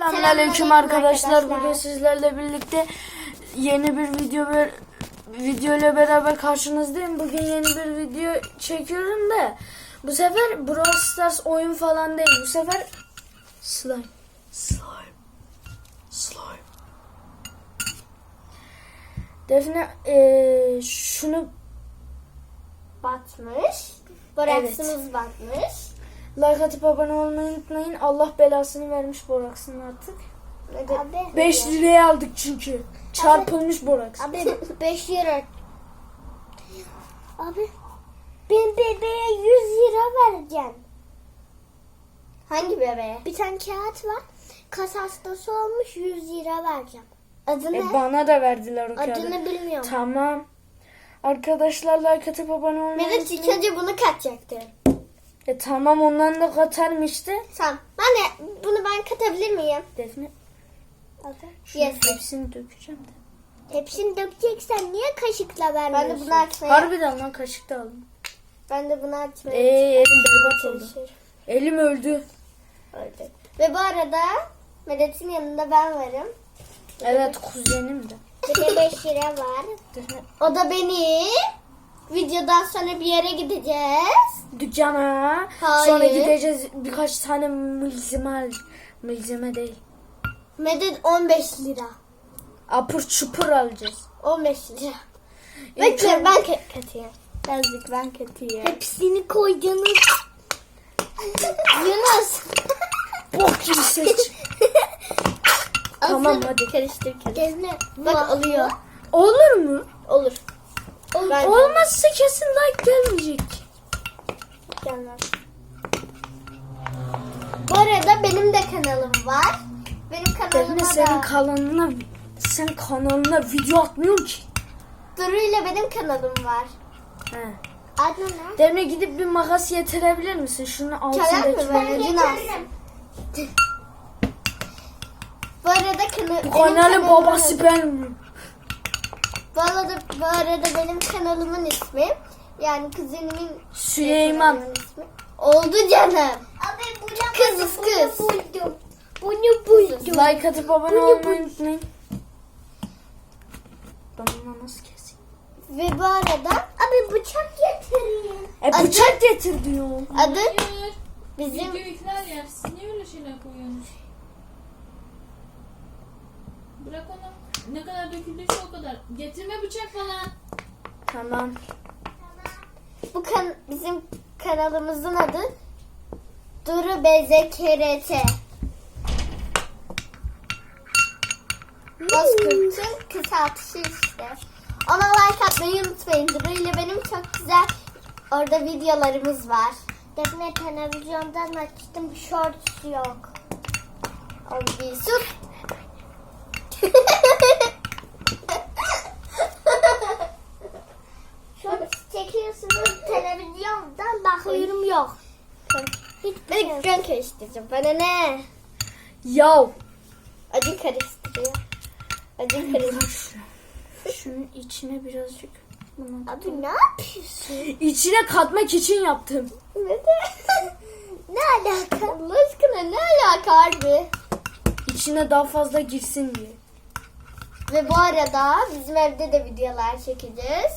Selamünaleyküm arkadaşlar. Bugün sizlerle birlikte yeni bir video bir video ile beraber karşınızdayım. Bugün yeni bir video çekiyorum da bu sefer Brawl Stars oyun falan değil. Bu sefer slime. Slime. Slime. Defne eee, şunu batmış. Boraksımız batmış. Like atıp abone olmayı unutmayın. Allah belasını vermiş Boraks'ın artık. Abi, 5 liraya aldık çünkü. Çarpılmış Boraks. abi 5 lira. Abi ben bebeğe 100 lira vereceğim. Hangi bebeğe? Bir tane kağıt var. Kas hastası olmuş 100 lira vereceğim. Adı ne? E bana da verdiler o kağıdı. Adını bilmiyorum. Tamam. Arkadaşlar like atıp abone olmayı Mehmet ilk önce bunu katacaktı. E tamam ondan da katarım işte. Tamam. Ben de bunu ben katabilir miyim? Defne şunu Yes. hepsini dökeceğim de. Hepsini dökeceksen niye kaşıkla vermiyorsun? Ben de bunu açmaya. Harbiden lan kaşık da aldım. Ben de bunu açmaya. Eee elim berbat oldu. çalışıyorum. Elim öldü. Öyle. Ve bu arada Medet'in yanında ben varım. Evet kuzenim de. Bir de 5 lira var. Defne O da benim. Videodan sonra bir yere gideceğiz. dükkana. Hayır. Sonra gideceğiz birkaç tane malzeme al. Malzeme değil. Medet 15 lira. Apır çupur alacağız. 15 lira. Bekle ben ka- katayım. Birazcık ben katayım. Hepsini koydunuz. Yunus. Bok gibi ses. Tamam, hadi. Karıştır karıştır. Bak oluyor. Olur mu? Olur. Ben Olmazsa kesin like gelmeyecek. Gelmez. Bu arada benim de kanalım var. Benim kanalıma Defne senin da kanalına sen kanalına video atmıyorsun ki. Duru ile benim kanalım var. He. Adı ne? Defne gidip bir makas getirebilir misin? Şunu altındaki var? Yunus. Bu arada kana- Bu benim kanalın babası adı- benim. Bu arada, bu arada benim kanalımın ismi yani kuzenimin Süleyman. ismi. Oldu canım. Kız kız. Buldum. Bunu buldum. Like atıp abone olmayı unutmayın. Ben bunu nasıl keseyim? Ve bu arada abi bıçak getirin. E bıçak getir diyorum. Adı bizim ya. Siz niye öyle şeyler koyuyorsunuz? Bırak onu. Ne kadar döküldüyse o kadar. Getirme bıçak falan. Tamam. bu kan bizim kanalımızın adı Duru BZKRT. Bozkurt'un kısaltışı işte. Ona like atmayı unutmayın. Duru ile benim çok güzel orada videolarımız var. Defne televizyondan açtım shorts yok. Abi sus. Shorts çekiyorsunuz televizyondan bakıyorum yok. Ben ben karıştıracağım. Bana ne? Yav. Acı karıştırıyor. Acı karıştırıyor. Şunun içine birazcık bunu. Abi ne yapıyorsun? İçine katmak için yaptım. Ne ne alaka? Allah aşkına ne alaka harbi? İçine daha fazla girsin diye. Ve bu arada bizim evde de videolar çekeceğiz.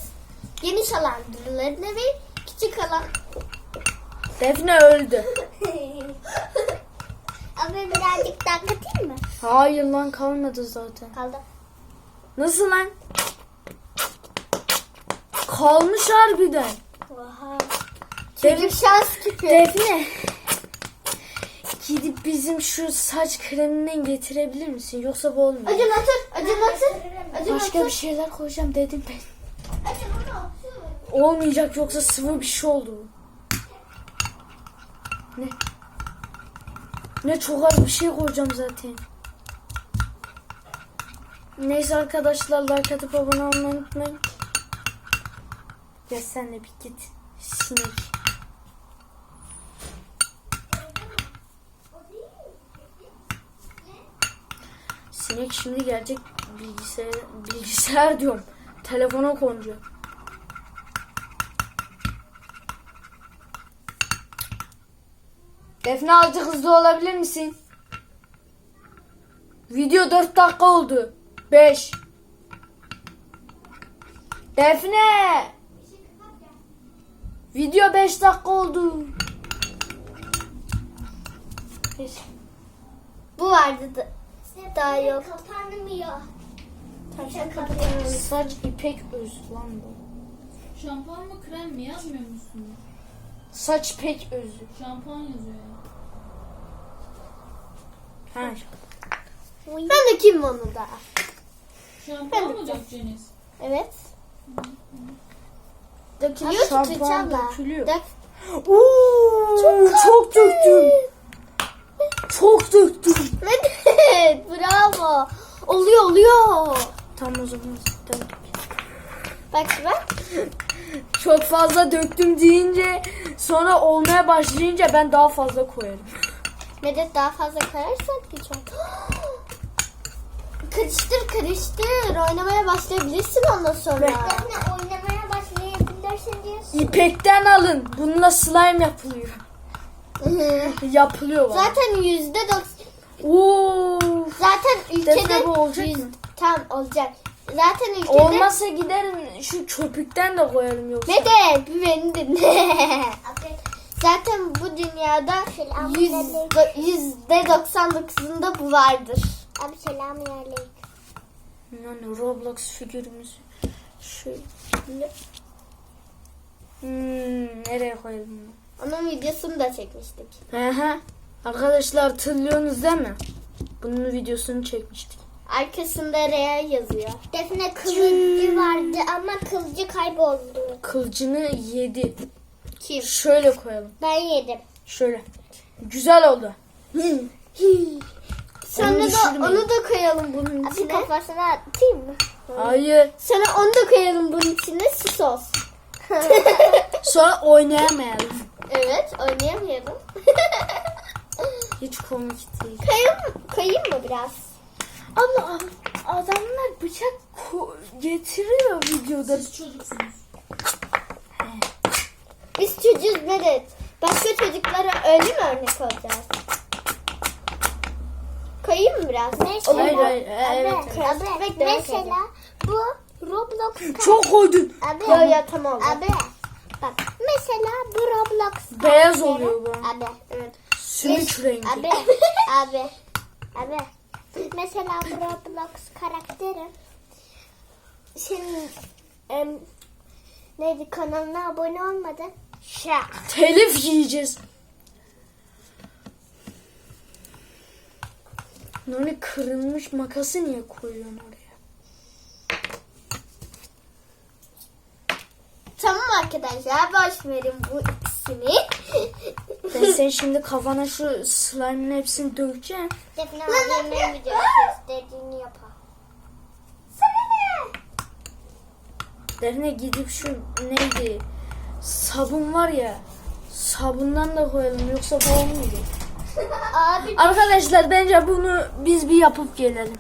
Geniş alan duruların evi, küçük alan. Defne öldü. Abi birazcık daha katayım mı? Hayır lan kalmadı zaten. Kaldı. Nasıl lan? Kalmış harbiden. Oha. Defne, Çocuk şans küpü. Defne. Gidip bizim şu saç kreminden getirebilir misin? Yoksa bu olmuyor. Acılatır, acılatır, acılatır. Başka bir şeyler koyacağım dedim ben. Olmayacak yoksa sıvı bir şey oldu. Ne? Ne çok az bir şey koyacağım zaten. Neyse arkadaşlar like atıp abone olmayı unutmayın. Ya sen de bir git. Sinek. Sinek şimdi gelecek bilgisayar, bilgisayar diyorum. Telefona konacak. Defne azıcık hızlı olabilir misin? Video 4 dakika oldu. 5. Defne. Video 5 dakika oldu. Bu vardı da. Daha yok. Kapanmıyor. Tamam kapatıyorum. Saç ipek öz lan bu. Şampuan mı krem mi yazmıyor musun? Saç pek özü. Şampuan yazıyor ya. Ha. Ben de kim onu da? Şampuan Ben mı dökeceksiniz? Evet. Dökülüyor ki Şampuan Tuğçe'abla. dökülüyor. Dök. Oo, çok, döktüm. Çok döktüm. Evet. Bravo. Oluyor oluyor. Tam o zaman dök. Bak bak. Çok fazla döktüm deyince sonra olmaya başlayınca ben daha fazla koyarım. Medet daha fazla koyarsan hiç olmaz. Karıştır karıştır. Oynamaya başlayabilirsin ondan sonra. Defne oynamaya başlayabilirsin diye. İpekten alın. Bununla slime yapılıyor. Yapılıyor bana. Zaten yüzde doksan. Oo. Zaten ülkede bu olacak yüz-? Tam olacak. Zaten ülkede Olmazsa giderim şu köpükten de koyarım yoksa. Medet bir beni dinle. Zaten bu dünyada yüzde, yüzde doksan dokuzunda bu vardır. Abi selamünaleyküm. Yani Roblox figürümüzü şöyle. Hmm, nereye koyalım bunu? Onun videosunu da çekmiştik. Hı hı. Arkadaşlar hatırlıyorsunuz değil mi? Bunun videosunu çekmiştik. Arkasında R yazıyor. Defne kılıcı vardı ama kılıcı kayboldu. Kılıcını yedi. Kim? Şöyle koyalım. Ben yedim. Şöyle. Güzel oldu. Sonra da düşürmeyin. onu da koyalım bunun Abi içine. kafasına atayım mı? Hayır. Sonra onu da koyalım bunun içine sus olsun. Sonra oynayamayalım. Evet oynayamayalım. Hiç komik değil. Kayayım, kayayım mı biraz? Ama adamlar bıçak getiriyor videoda. Siz çocuksunuz. Biz çocuğuz Medet. Başka çocuklara öyle mi örnek olacağız? Kayayım mı biraz? Mesela, Hayır, hayır, Abi, evet, abi, Bekle, mesela bu Roblox Çok koydun. Abi, Yo yo tamam abi. Bak mesela bu Roblox Beyaz oluyor bu. Abi. Evet. Sümük rengi. Abi. abi. Abi. Mesela Roblox karakteri senin em, neydi kanalına abone olmadın. Şak. Telif yiyeceğiz. Nani kırılmış makası niye koyuyorsun oraya? Tamam arkadaşlar boş verin bu ikisini. Ben sen şimdi kafana şu slime'ın hepsini dökeceksin. Defne abimin videosu istediğini yapar. Derine gidip şu neydi? Sabun var ya. Sabundan da koyalım yoksa bu olmayacak. Abi Arkadaşlar bence bunu biz bir yapıp gelelim.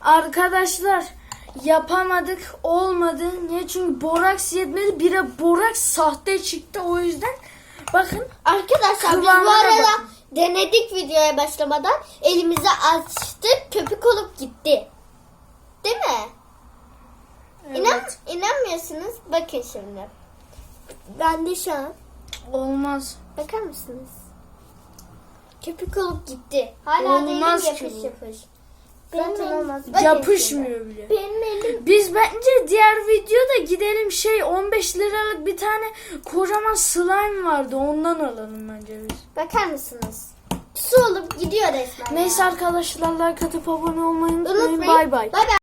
Arkadaşlar yapamadık olmadı. Niye? Çünkü boraks yetmedi. Bir de boraks sahte çıktı o yüzden. Bakın arkadaşlar biz bu Kıvamına arada bakın. denedik videoya başlamadan. Elimizi açtık köpük olup gitti. Değil mi? İnan, inanmıyorsunuz. Bakın şimdi. Ben de şu an. olmaz. Bakar mısınız? Köpük olup gitti. Hala Olmaz değilim ki yapış bu. yapış. Benim Zaten elim- olmaz. Bakın şimdi. Yapışmıyor bile. Benim elim Biz bence diğer videoda gidelim şey 15 liralık bir tane kocaman slime vardı ondan alalım bence biz. bakar mısınız? Su olup gidiyor resmen. Neyse arkadaşlar like atıp abone olmayı unutmayın. Unutmayın. Bay bay. Bay bay.